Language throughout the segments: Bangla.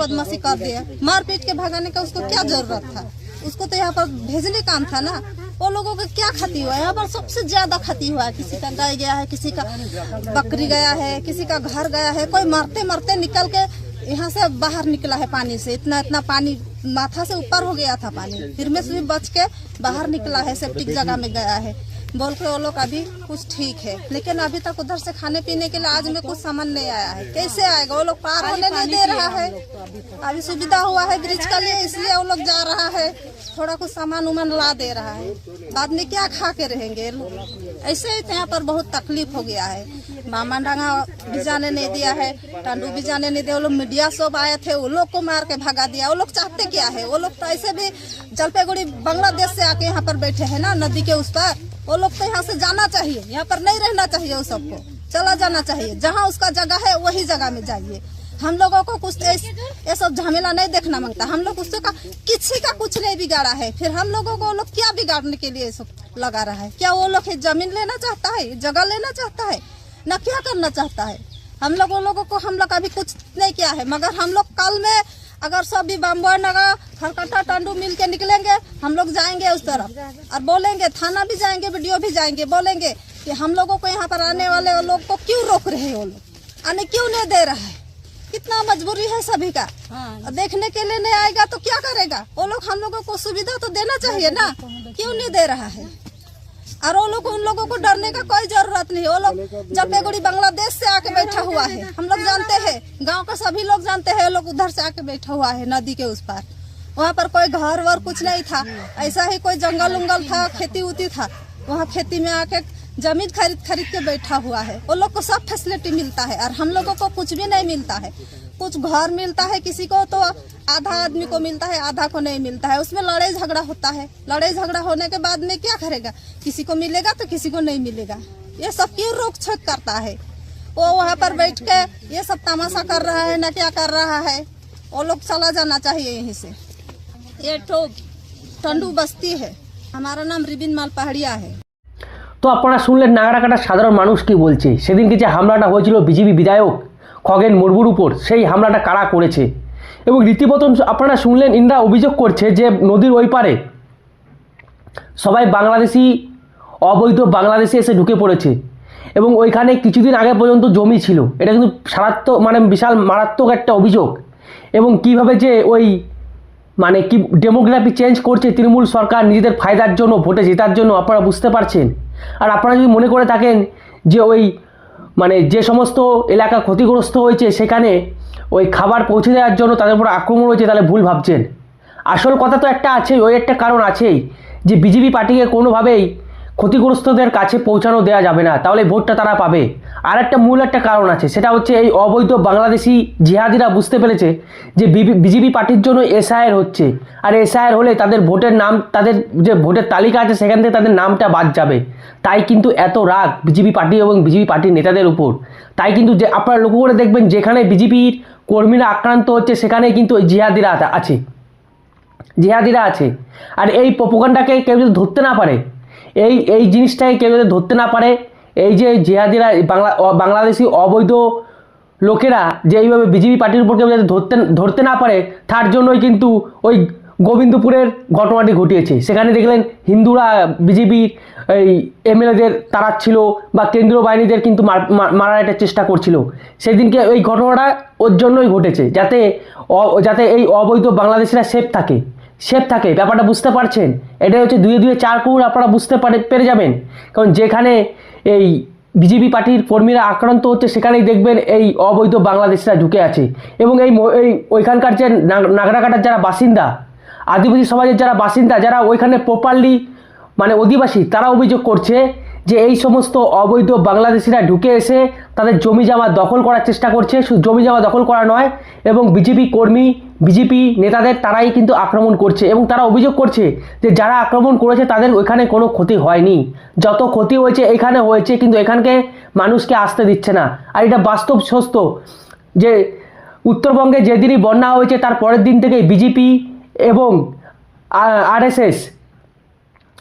बदमाशी कर दिया। मार पीट के भगाने का उसको क्या ज़रूरत था? उसको तो यहाँ पर भेजने काम था ना। वो लोगों का क्या क्षति हुआ? है यहाँ पर सबसे ज़्यादा क्षति हुआ है। किसी का गाय गया है, किसी का बकरी गया है, किसी का घर गया है। कोई मरते मरते निकल के यहाँ से बाहर निकला है पानी से। इतना इतना पानी माथा से ऊपर हो गया था पानी। फिर में से भी बच के बाहर निकला है सेप्टिक जगह में गया है। बोल के वो लोग अभी कुछ ठीक है लेकिन अभी तक उधर से खाने पीने के लिए आज में कुछ सामान नहीं आया है। कैसे आएगा? वो लोग पार होने नहीं दे रहा है। अभी सुविधा हुआ है ब्रिज का लिए इसलिए वो लोग जा रहा है। थोड़ा कुछ सामान उमान ला दे रहा है। बाद में क्या खा के रहेंगे? ऐसे ही तो यहाँ पर बहुत तकलीफ़ हो गया है। मामा डांगा भी जाने नहीं दिया है टंडू भी जाने नहीं दिया वो लोग मीडिया सब आए थे वो लोग को मार के भगा दिया। वो लोग चाहते क्या है? वो लोग तो ऐसे भी जलपाईगुड़ी बांग्लादेश से आके यहाँ पर बैठे हैं ना नदी के उस पर। वो लोग तो यहाँ से जाना चाहिए, यहाँ पर नहीं रहना चाहिए उस सबको। चला जाना चाहिए, जहाँ उसका जगह है वही जगह में जाइए। हम लोगों को कुछ ये सब झमेला नहीं देखना माँगता। हम लोग उससे का, किसी का कुछ नहीं बिगाड़ा है। फिर हम लोगों को वो लोग क्या बिगाड़ने के लिए सब लगा रहा है? क्या वो लोग ज़मीन लेना चाहता है? जगह लेना चाहता है? ना क्या करना चाहता है? हम लोग लोगों को, हम लोग अभी कुछ नहीं किया है, मगर हम लोग कल में अगर सब भी बम्बई नगर खरकट्टा टंडू मिल के निकलेंगे हम लोग जाएँगे उस तरफ़। और बोलेंगे थाना भी जाएँगे वीडियो भी जाएँगे बोलेंगे कि हम लोगों को यहाँ पर आने वाले लोग को क्यों रोक रहे हैं वो लोग? आने क्यों नहीं दे रहा? है कितना मजबूरी है सभी का। और देखने के लिए नहीं आएगा तो क्या करेगा? वो लोग हम लोगों को सुविधा तो देना चाहिए ना। क्यों नहीं दे रहा है? और वो लोग, उन लोगों को डरने का कोई ज़रूरत नहीं। वो लोग जलपाईगुड़ी बांग्लादेश से आके बैठा हुआ है, हम लोग जानते हैं, गाँव का सभी लोग जानते हैं लोग उधर से आके बैठा हुआ है, नदी के उस पार। वहाँ पर कोई घर वर कुछ नहीं था, ऐसा ही कोई जंगल उंगल था, खेती उती था। वहाँ खेती में आके ज़मीन खरीद खरीद के बैठा हुआ है। वो लोग को सब फैसिलिटी मिलता है, और हम लोगों को कुछ भी नहीं मिलता है। कुछ घर मिलता है किसी को तो आधा आदमी को मिलता है आधा को नहीं मिलता है उसमें लड़ाई झगड़ा होता है लड़ाई झगड़ा होने के बाद में क्या करेगा किसी को मिलेगा तो किसी को नहीं मिलेगा ये सब क्यों रोक छोक करता है वो वहाँ पर बैठ के ये सब तमाशा कर रहा है ना क्या कर रहा है वो लोग चला जाना चाहिए यहीं से ये तो टंडू बस्ती है हमारा नाम रिबिन माल पहाड़िया है তো আপনারা শুনলেন নাগরাকাটার সাধারণ মানুষ কি বলছে সেদিনকে যে হামলাটা হয়েছিল বিজেপি বিধায়ক খগেন মুর্মুর উপর সেই হামলাটা কারা করেছে? এবং রীতিমতো আপনারা শুনলেন, ইন্দ্রা অভিযোগ করছে যে নদীর ওই পারে সবাই বাংলাদেশি, অবৈধ বাংলাদেশে এসে ঢুকে পড়েছে। এবং ওইখানে কিছুদিন আগে পর্যন্ত জমি ছিল। এটা কিন্তু সারাত্মক মানে বিশাল মারাত্মক একটা অভিযোগ। এবং কীভাবে যে ওই মানে কি ডেমোগ্রাফি চেঞ্জ করছে তৃণমূল সরকার নিজেদের ফায়দার জন্য, ভোটে জেতার জন্য, আপনারা বুঝতে পারছেন? আর আপনারা যদি মনে করে থাকেন যে ওই মানে যে সমস্ত এলাকা ক্ষতিগ্রস্ত হয়েছে সেখানে ওই খাবার পৌঁছে দেওয়ার জন্য তাদের উপর আক্রমণ হয়েছে, তাহলে ভুল ভাবছেন। আসল কথা তো একটা আছেই, ওই একটা কারণ আছেই যে বিজেপি পার্টিকে কোনোভাবেই ক্ষতিগ্রস্তদের কাছে পৌঁছানো দেওয়া যাবে না, তাহলে ভোটটা তারা পাবে। আর একটা মূল একটা কারণ আছে, সেটা হচ্ছে এই অবৈধ বাংলাদেশি জিহাদিরা বুঝতে পেরেছে যে বিজেপি পার্টির জন্য এসআইআর হচ্ছে। আর এসআইআর হলে তাদের ভোটের নাম, তাদের যে ভোটের তালিকা আছে, সেখান থেকে তাদের নামটা বাদ যাবে। তাই কিন্তু এত রাগ বিজেপি পার্টি এবং বিজেপি পার্টির নেতাদের উপর। তাই কিন্তু যে আপনারা লক্ষ্য করে দেখবেন, যেখানে বিজেপির কর্মীরা আক্রান্ত হচ্ছে সেখানে কিন্তু জিহাদিরা আছে। জিহাদিরা আছে। আর এই প্রপোকানটাকে কেউ যদি ধরতে না পারে এই এই জিনিসটাকে কেউ যদি ধরতে না পারে, এই যে জিহাদিরা বাংলা বাংলাদেশি অবৈধ লোকেরা যে এইভাবে বিজেপি পার্টির উপর কেউ যাতে ধরতে ধরতে না পারে, তার জন্যই কিন্তু ওই গোবিন্দপুরের ঘটনাটি ঘটিয়েছে। সেখানে দেখলেন হিন্দুরা বিজেপির এই এমএলএদের তাড়াচ্ছিল বা কেন্দ্রীয় বাহিনীদের কিন্তু মার- মার- মারার একটা চেষ্টা করছিল। সেদিনকে ওই ঘটনাটা ওর জন্যই ঘটেছে, যাতে যাতে এই অবৈধ বাংলাদেশিরা সেফ থাকে। সেফ থাকে ব্যাপারটা বুঝতে পারছেন? এটাই হচ্ছে দুয়ে দুয়ে চার কুকুর, আপনারা বুঝতে পারে, পেরে যাবেন। কারণ যেখানে এই বিজেপি পার্টির কর্মীরা আক্রান্ত হচ্ছে, সেখানেই দেখবেন এই অবৈধ বাংলাদেশিরা ঢুকে আছে। এবং এই এই ওইখানকার যে নাগ- নাগরাকাটার যারা বাসিন্দা, আদিবাসী সমাজের যারা বাসিন্দা, যারা ওইখানে প্রপারলি মানে অধিবাসী, তারা অভিযোগ করছে যে এই সমস্ত অবৈধ বাংলাদেশিরা ঢুকে এসে তাদের জমি জামা দখল করার চেষ্টা করছে। শুধু জমি জামা দখল করা নয়, এবং বিজেপি কর্মী, বিজেপি নেতাদের তারাই কিন্তু আক্রমণ করছে এবং তারা অভিযোগ করছে যে যারা আক্রমণ করেছে তাদের ওইখানে কোনো ক্ষতি হয়নি। যত ক্ষতি হয়েছে এখানে হয়েছে, কিন্তু এখানকে মানুষকে আসতে দিচ্ছে না। আর এটা বাস্তব সত্য যে উত্তরবঙ্গে যেদিনই বন্যা হয়েছে, তার পরের দিন থেকে বিজেপি এবং আরএসএস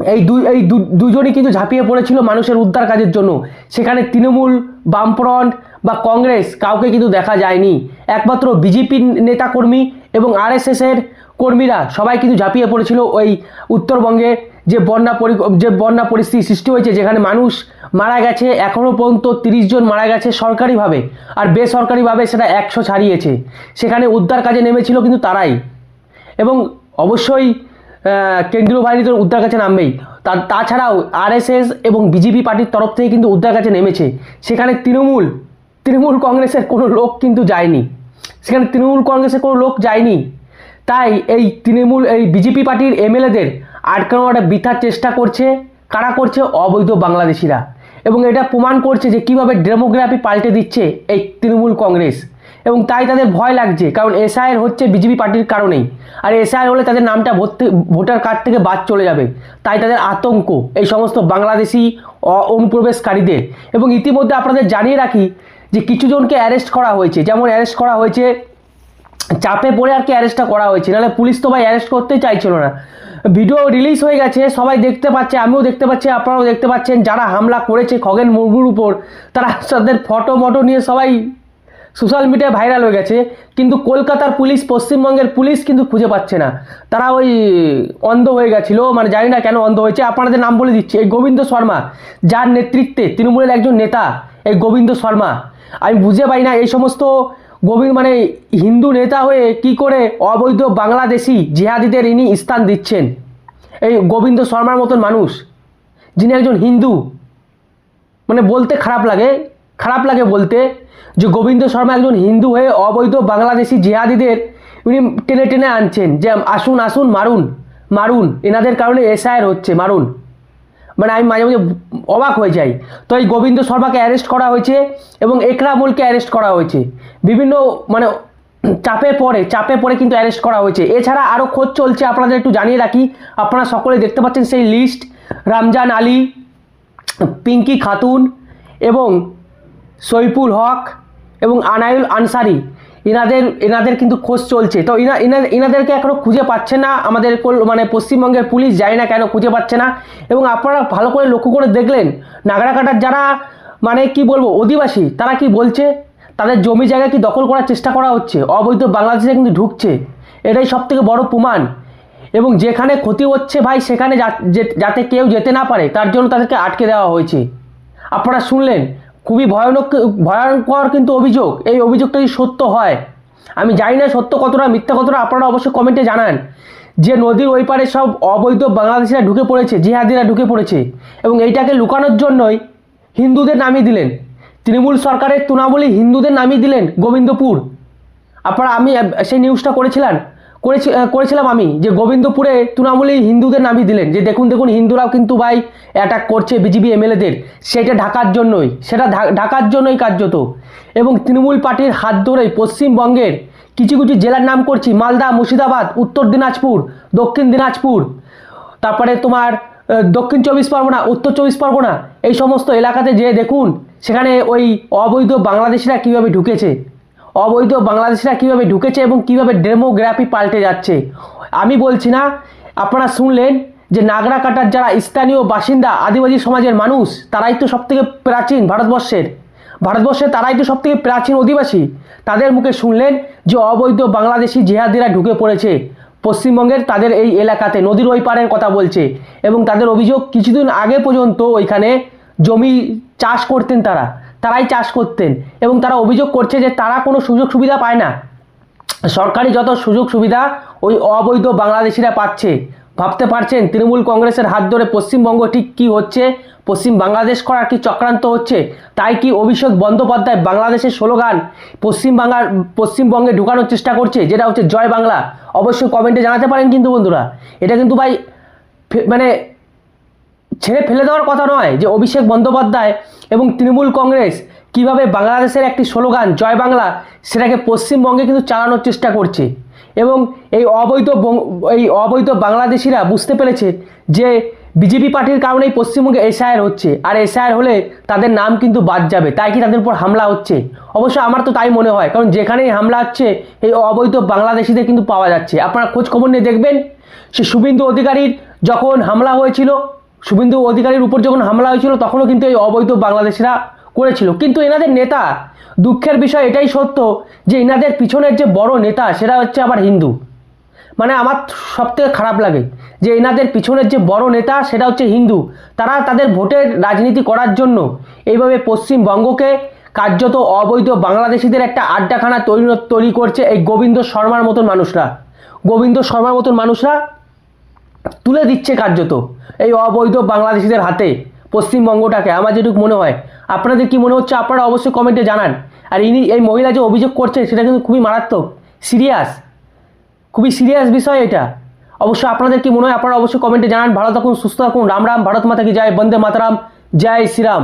এই দুই, এই দুজনই কিন্তু ঝাঁপিয়ে পড়েছিল মানুষের উদ্ধার কাজের জন্য। সেখানে তৃণমূল, বামফ্রন্ট বা কংগ্রেস কাউকে কিন্তু দেখা যায়নি। একমাত্র বিজেপির নেতাকর্মী এবং আরএসএসের কর্মীরা সবাই কিন্তু ঝাঁপিয়ে পড়েছিল ওই উত্তরবঙ্গে যে বন্যা পরি, যে বন্যা পরিস্থিতি সৃষ্টি হয়েছে, যেখানে মানুষ মারা গেছে এখনও পর্যন্ত তিরিশ জন মারা গেছে সরকারিভাবে। আর বেসরকারিভাবে সেটা একশো ছাড়িয়েছে। সেখানে উদ্ধার কাজে নেমেছিল কিন্তু তারাই। এবং অবশ্যই কেন্দ্রীয় বাহিনী তো উদ্ধার কাছে নামবেই। তা, তাছাড়াও আরএসএস এবং বিজেপি পার্টির তরফ থেকে কিন্তু উদ্ধার কাছে নেমেছে। সেখানে তৃণমূল তৃণমূল কংগ্রেসের কোনো লোক কিন্তু যায়নি। সেখানে তৃণমূল কংগ্রেসের কোনো লোক যায়নি। তাই এই তৃণমূল, এই বিজেপি পার্টির এমএলএদের আটকানোর একটা বৃথার চেষ্টা করছে, কারা করছে? অবৈধ বাংলাদেশিরা। এবং এটা প্রমাণ করছে যে কীভাবে ডেমোগ্রাফি পাল্টে দিচ্ছে এই তৃণমূল কংগ্রেস। এবং তাই তাদের ভয় লাগছে, কারণ এসআইয়ের হচ্ছে বিজেপি পার্টির কারণেই। আর এসআইয়ের হলে তাদের নামটা ভোটার কার্ড থেকে বাদ চলে যাবে। তাই তাদের আতঙ্ক এই সমস্ত বাংলাদেশি অনুপ্রবেশকারীদের এবং ইতিমধ্যে আপনাদের জানিয়ে রাখি যে কিছু জনকে অ্যারেস্ট করা হয়েছে। যেমন অ্যারেস্ট করা হয়েছে, চাপে পড়ে আর কি অ্যারেস্টটা করা হয়েছে। নাহলে পুলিশ তো ভাই অ্যারেস্ট করতেই চাইছিল না। ভিডিও রিলিজ হয়ে গেছে, সবাই দেখতে পাচ্ছে, আমিও দেখতে পাচ্ছি, আপনারাও দেখতে পাচ্ছেন, যারা হামলা করেছে খগেন মুর্মুর উপর, তারা তাদের ফটো মটো নিয়ে সবাই সোশ্যাল মিডিয়ায় ভাইরাল হয়ে গেছে, কিন্তু কলকাতার পুলিশ, পশ্চিমবঙ্গের পুলিশ কিন্তু খুঁজে পাচ্ছে না। তারা ওই অন্ধ হয়ে গেছিল মানে জানি না কেন অন্ধ হয়েছে, আপনাদের নাম বলে দিচ্ছি, এই গোবিন্দ শর্মা, যার নেতৃত্বে তৃণমূলের একজন নেতা, এই গোবিন্দ শর্মা। আমি বুঝে পাই না এই সমস্ত গোবিন্দ মানে হিন্দু নেতা হয়ে কি করে অবৈধ বাংলাদেশি জিহাদিদের ইনি স্থান দিচ্ছেন? এই গোবিন্দ শর্মার মতন মানুষ, যিনি একজন হিন্দু মানে বলতে খারাপ লাগে খারাপ লাগে বলতে, যে গোবিন্দ শর্মা একজন হিন্দু হয়ে অবৈধ বাংলাদেশি জিহাদিদের উনি টেনে টেনে আনছেন, যে আসুন আসুন, মারুন মারুন, এনাদের কারণে এসআইয়ের হচ্ছে, মারুন। মানে আমি মাঝে মাঝে অবাক হয়ে যাই। তো এই গোবিন্দ শর্মাকে অ্যারেস্ট করা হয়েছে এবং একরা একরামুলকে অ্যারেস্ট করা হয়েছে। বিভিন্ন মানে চাপে পড়ে চাপে পড়ে কিন্তু অ্যারেস্ট করা হয়েছে। এছাড়া আরও খোঁজ চলছে, আপনাদের একটু জানিয়ে রাখি। আপনারা সকলে দেখতে পাচ্ছেন সেই লিস্ট রমজান আলী, পিঙ্কি খাতুন এবং সৈফুল হক এবং আনায়ুল আনসারি। এনাদের এনাদের কিন্তু খোঁজ চলছে। তো ইনা- এনাদেরকে এখনও খুঁজে পাচ্ছে না। আমাদের মানে পশ্চিমবঙ্গের পুলিশ যায় না কেন খুঁজে পাচ্ছে না। এবং আপনারা ভালো করে লক্ষ্য করে দেখলেন, নাগরাকাটার যারা মানে কি বলব, অধিবাসী, তারা কি বলছে? তাদের জমি জায়গা কি দখল করার চেষ্টা করা হচ্ছে? অবৈধ বাংলাদেশে কিন্তু ঢুকছে। এটাই সব থেকে বড় প্রমাণ। এবং যেখানে ক্ষতি হচ্ছে ভাই, সেখানে যাতে কেউ যেতে না পারে, তার জন্য তাদেরকে আটকে দেওয়া হয়েছে। আপনারা শুনলেন খুবই ভয়ানক, ভয়ঙ্কর কিন্তু অভিযোগ। এই অভিযোগটা যদি সত্য হয়? আমি জানি না সত্য কতটা, মিথ্যা কতটা, আপনারা অবশ্যই কমেন্টে জানান। যে নদীর ওই পারে সব অবৈধ বাংলাদেশিরা ঢুকে পড়েছে, জিহাদিরা ঢুকে পড়েছে, এবং এইটাকে লুকানোর জন্যই হিন্দুদের নামিয়ে দিলেন। তৃণমূল সরকারের তৃণমূলী হিন্দুদের নামিয়ে দিলেন গোবিন্দপুর। আপনারা, আমি, সেই নিউজটা করেছিলাম। করেছি করেছিলাম আমি, যে গোবিন্দপুরে তৃণমূলী হিন্দুদের নামিয়ে দিলেন, যে দেখুন দেখুন, হিন্দুরাও কিন্তু ভাই অ্যাটাক করছে বিজেপি এমএলএদের, সেটা ঢাকার জন্যই, সেটা ঢাকার জন্যই কার্যত। এবং তৃণমূল পার্টির হাত ধরেই পশ্চিমবঙ্গের কিছু কিছু জেলার নাম করছি, মালদা, মুর্শিদাবাদ, উত্তর দিনাজপুর, দক্ষিণ দিনাজপুর, তারপরে তোমার দক্ষিণ চব্বিশ পরগনা, উত্তর চব্বিশ পরগনা, এই সমস্ত এলাকাতে যেয়ে দেখুন, সেখানে ওই অবৈধ বাংলাদেশিরা কীভাবে ঢুকেছে। অবৈধ বাংলাদেশিরা কীভাবে ঢুকেছে এবং কীভাবে ডেমোগ্রাফি পাল্টে যাচ্ছে? আমি বলছি না, আপনারা শুনলেন যে নাগরা কাটার যারা স্থানীয় বাসিন্দা, আদিবাসী সমাজের মানুষ, তারাই তো সবথেকে প্রাচীন ভারতবর্ষের। ভারতবর্ষে তারাই তো সবথেকে প্রাচীন অধিবাসী। তাদের মুখে শুনলেন যে অবৈধ বাংলাদেশি জেহাদিরা ঢুকে পড়েছে। পশ্চিমবঙ্গের তাদের এই এলাকাতে নদীর ওই পারের কথা বলছে এবং তাদের অভিযোগ কিছুদিন আগে পর্যন্ত ওইখানে জমি চাষ করতেন তারা। তারাই চাষ করতেন এবং তারা অভিযোগ করছে যে তারা কোনো সুযোগ সুবিধা পায় না। সরকারি যত সুযোগ সুবিধা ওই অবৈধ বাংলাদেশিরা পাচ্ছে। ভাবতে পারছেন তৃণমূল কংগ্রেসের হাত ধরে পশ্চিমবঙ্গ ঠিক কি হচ্ছে? পশ্চিম বাংলাদেশ করার কি চক্রান্ত হচ্ছে? তাই কি অভিষেক বন্দ্যোপাধ্যায় বাংলাদেশের স্লোগান পশ্চিম বাংলার, পশ্চিমবঙ্গে ঢুকানোর চেষ্টা করছে? যেটা হচ্ছে জয় বাংলা। অবশ্যই কমেন্টে জানাতে পারেন কিন্তু বন্ধুরা। এটা কিন্তু ভাই মানে ছেড়ে ফেলে দেওয়ার কথা নয় যে অভিষেক বন্দ্যোপাধ্যায় এবং তৃণমূল কংগ্রেস কীভাবে বাংলাদেশের একটি স্লোগান, জয় বাংলা, সেটাকে পশ্চিমবঙ্গে কিন্তু চালানোর চেষ্টা করছে। এবং এই অবৈধ এই অবৈধ বাংলাদেশিরা বুঝতে পেরেছে যে বিজেপি পার্টির কারণেই পশ্চিমবঙ্গে এসআইআর হচ্ছে। আর এসআইআর হলে তাদের নাম কিন্তু বাদ যাবে, তাই কি তাদের উপর হামলা হচ্ছে? অবশ্য আমার তো তাই মনে হয়, কারণ যেখানেই হামলা হচ্ছে, এই অবৈধ বাংলাদেশিদের কিন্তু পাওয়া যাচ্ছে। আপনারা খোঁজ খবর নিয়ে দেখবেন, সে শুভেন্দু অধিকারীর যখন হামলা হয়েছিল শুভেন্দু অধিকারীর উপর যখন হামলা হয়েছিল, তখনও কিন্তু এই অবৈধ বাংলাদেশিরা করেছিল। কিন্তু এনাদের নেতা, দুঃখের বিষয় এটাই সত্য যে এনাদের পিছনের যে বড় নেতা, সেটা হচ্ছে আবার হিন্দু। মানে আমার সব থেকে খারাপ লাগে যে এনাদের পিছনের যে বড় নেতা, সেটা হচ্ছে হিন্দু। তারা তাদের ভোটের রাজনীতি করার জন্য এইভাবে পশ্চিমবঙ্গকে কার্যত অবৈধ বাংলাদেশিদের একটা আড্ডাখানা তৈরি তৈরি করছে এই গোবিন্দ শর্মার মতন মানুষরা। গোবিন্দ শর্মার মতন মানুষরা তুলে দিচ্ছে কার্যত এই অবৈধ বাংলাদেশিদের হাতে পশ্চিমবঙ্গটাকে। আমার যেটুকু মনে হয়। আপনাদের কি মনে হচ্ছে? আপনারা অবশ্যই কমেন্টে জানান। আর ইনি, এই মহিলা যে অভিযোগ করছে সেটা কিন্তু খুবই মারাত্মক, সিরিয়াস। খুবই সিরিয়াস বিষয় এটা। অবশ্য আপনাদের কি মনে হয়? আপনারা অবশ্যই কমেন্টে জানান। ভালো থাকুন, সুস্থ থাকুন। রাম রাম, ভারত মাতা কি বন্দে মাতারাম, জয় শ্রীরাম।